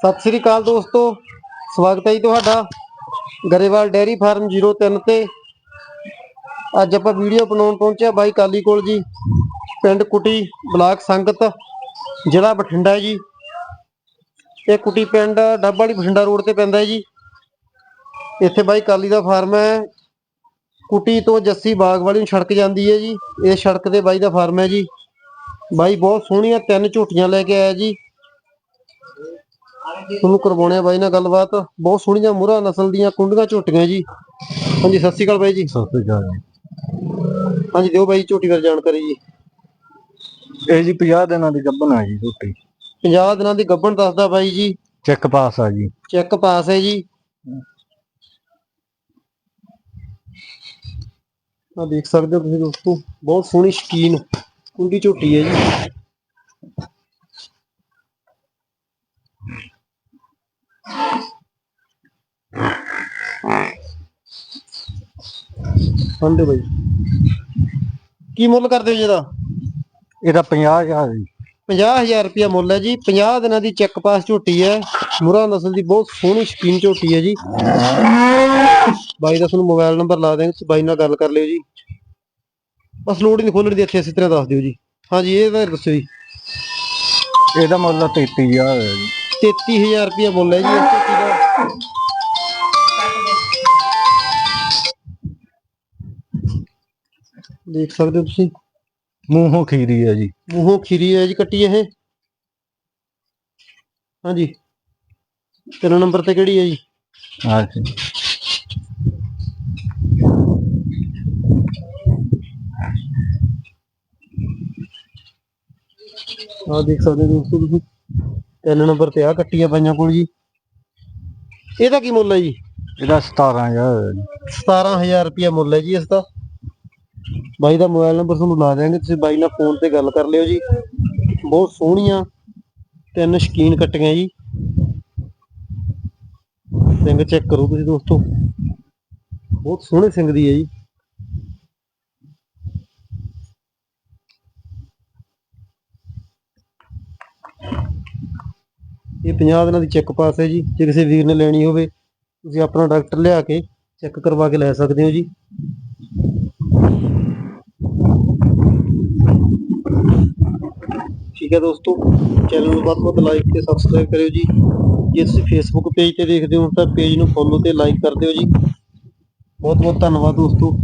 ਸਤਿ ਸ੍ਰੀ ਅਕਾਲ ਦੋਸਤੋ, ਸਵਾਗਤ ਹੈ ਜੀ ਤੁਹਾਡਾ ਗਰੇਵਾਲ ਡੈਰੀ ਫਾਰਮ 03 ਤੇ। ਅੱਜ ਆਪਾਂ ਵੀਡੀਓ ਬਣਾਉਣ ਪਹੁੰਚਿਆ ਬਾਈ ਕਾਲੀ ਕੋਲ ਜੀ, ਪਿੰਡ ਕੁਟੀ ਬਲਾਕ ਸੰਗਤ, ਜ਼ਿਲ੍ਹਾ ਬਠਿੰਡਾ ਜੀ। ਇਹ ਕੁਟੀ ਪਿੰਡ ਡੱਬ ਵਾਲੀ ਬਠਿੰਡਾ ਰੋਡ ਤੇ ਪੈਂਦਾ ਹੈ ਜੀ। ਇੱਥੇ ਬਾਈ ਕਾਲੀ ਦਾ ਫਾਰਮ ਹੈ। ਕੁਟੀ ਤੋਂ ਜੱਸੀ ਬਾਗ ਵਾਲੀ ਨੂੰ ਸੜਕ ਜਾਂਦੀ ਹੈ ਜੀ। ਇਹ ਸੜਕ ਤੇ ਬਾਈ ਦਾ ਫਾਰਮ ਹੈ ਜੀ। ਬਾਈ ਬਹੁਤ ਸੋਹਣੀਆਂ ਤਿੰਨ ਝੋਟੀਆਂ ਲੈ ਕੇ ਆਇਆ ਜੀ। ਤੁਹਾਨੂੰ ਕਰਵਾਉਣੇ ਆ ਬਾਈ ਨਾਲ ਗੱਲਬਾਤ। ਬਹੁਤ ਸੋਹਣੀਆਂ ਮੁਰਾ ਨਸਲ ਦੀਆਂ ਕੁੰਡੀਆਂ ਝੋਟੀਆਂ ਜੀ। ਹਾਂਜੀ ਸਤਿ ਸ਼੍ਰੀ ਅਕਾਲ ਬਾਈ ਜੀ। ਸਤਿ ਸ੍ਰੀ ਅਕਾਲ। ਹਾਂਜੀ ਦਿਓ ਬਾਈ ਝੋਟੀ ਬਾਰੇ ਜਾਣਕਾਰੀ ਜੀ। ਇਹ ਜੀ 50 ਦਿਨਾਂ ਦੀ ਗੱਭਣ ਆ ਜੀ ਝੋਟੀ। 50 ਦਿਨਾਂ ਦੀ ਗੱਭਣ ਦੱਸਦਾ ਬਾਈ ਜੀ। ਚੈੱਕ ਪਾਸ ਆ ਜੀ। ਚੈੱਕ ਪਾਸ ਹੈ ਜੀ। ਆ ਦੇਖ ਸਕਦੇ ਹੋ ਤੁਸੀਂ ਦੋਸਤੋ ਬਹੁਤ ਸੋਹਣੀ ਸ਼ਕੀਨ ਕੁੰਡੀ ਝੋਟੀ ਹੈ ਜੀ। ਹਾਂਜੀ ਬਾਈ। ਕੀ ਮੁੱਲ ਕਰਦੇ ਹੋ ਜੀ ਇਹਦਾ? ਇਹਦਾ 50000 ਜੀ। 50000 ਰੁਪਇਆ ਮੁੱਲ ਹੈ ਜੀ। 50 ਦਿਨਾਂ ਦੀ ਚੈੱਕ ਪਾਸ ਝੋਟੀ ਹੈ। ਮੁਰਾ ਨਸਲ ਦੀ ਬਹੁਤ ਸੋਹਣੀ ਸ਼ਕੀਨ ਝੋਟੀ ਹੈ ਜੀ। ਬਾਈ ਦਾ ਤੁਹਾਨੂੰ ਮੋਬਾਈਲ ਨੰਬਰ ਲਾ ਦੇਂਗੇ ਤੁਸੀਂ ਬਾਈ ਨਾਲ ਗੱਲ ਕਰ ਲਿਓ ਜੀ। ਬਸ ਲੋੜ ਹੀ ਨਹੀਂ ਖੋਲਣ ਦੀ ਇੱਥੇ ਇਸੇ ਤਰ੍ਹਾਂ ਦੱਸ ਦਿਓ ਜੀ। ਹਾਂਜੀ ਇਹ ਤਾਂ ਦੱਸਿਓ ਜੀ। ਇਹਦਾ ਮੁੱਲ 33000 ਹੈ ਜੀ। 33000 ਰੁਪਇਆ ਮੁੱਲ ਹੈ ਜੀ ਇਸ ਝੋਟੀ ਦਾ। ਦੇਖ ਸਕਦੇ ਹੋ ਤੁਸੀਂ। ਮੂੰਹੋਂ ਖੀਰੀ ਹੈ ਜੀ। ਮੂੰਹੋਂ ਖੀਰੀ ਹੈ ਜੀ ਕੱਟੀ ਇਹ। ਹਾਂਜੀ। ਤਿੰਨ ਨੰਬਰ ਤੇ ਕਿਹੜੀ ਹੈ ਜੀ? ਹਾਂ ਜੀ। ਆਹ ਦੇਖ ਸਕਦੇ ਹੋ ਦੋਸਤੋ ਤੁਸੀਂ। ਤਿੰਨ ਨੰਬਰ ਤੇ ਆ ਕੱਟੀਆਂ ਪਾਈਆਂ ਕੋਲ ਜੀ। ਇਹਦਾ ਕੀ ਮੁੱਲ ਹੈ ਜੀ? ਇਹਦਾ 17000 ਹੈ ਜੀ 17000 ਰੁਪਇਆ ਮੁੱਲ ਹੈ ਜੀ ਇਸ ਦਾ। ਬਾਈ ਦਾ ਮੋਬਾਈਲ ਨੰਬਰ ਤੁਹਾਨੂੰ ਲਾ ਦਿਆਂਗੇ, ਤੁਸੀਂ ਬਾਈ ਨਾਲ ਫੋਨ ਤੇ ਗੱਲ ਕਰ ਲਿਓ ਜੀ। ਬਹੁਤ ਸੋਹਣੀਆਂ ਤਿੰਨ ਸ਼ਕੀਨ ਕੱਟੀਆਂ ਜੀ। ਸਿੰਘ ਚੈੱਕ ਕਰੋ ਤੁਸੀਂ ਦੋਸਤੋ। ਬਹੁਤ ਸੋਹਣੇ ਸਿੰਘ ਦੀ ਹੈ ਜੀ। ਇਹ 50 ਦਿਨਾਂ ਦੀ ਚੈੱਕ ਪਾਸ ਹੈ ਜੀ। ਜੇ ਕਿਸੇ ਵੀਰ ਨੇ ਲੈਣੀ ਹੋਵੇ, ਤੁਸੀਂ ਆਪਣਾ ਡਾਕਟਰ ਲਿਆ ਕੇ ਚੈੱਕ ਕਰਵਾ ਕੇ ਲੈ ਸਕਦੇ ਹੋ ਜੀ। ਠੀਕ ਹੈ ਦੋਸਤੋ। ਚੈਨਲ ਨੂੰ ਵੱਧ ਤੋਂ ਵੱਧ ਲਾਈਕ ਤੇ ਸਬਸਕ੍ਰਾਈਬ ਕਰਿਓ ਜੀ। ਜੇ ਤੁਸੀਂ ਫੇਸਬੁੱਕ ਪੇਜ ਤੇ ਦੇਖਦੇ ਹੋ ਤਾਂ ਪੇਜ ਨੂੰ ਫੋਲੋ ਤੇ ਲਾਈਕ ਕਰ ਦਿਓ ਜੀ। ਬਹੁਤ ਬਹੁਤ ਧੰਨਵਾਦ ਦੋਸਤੋ।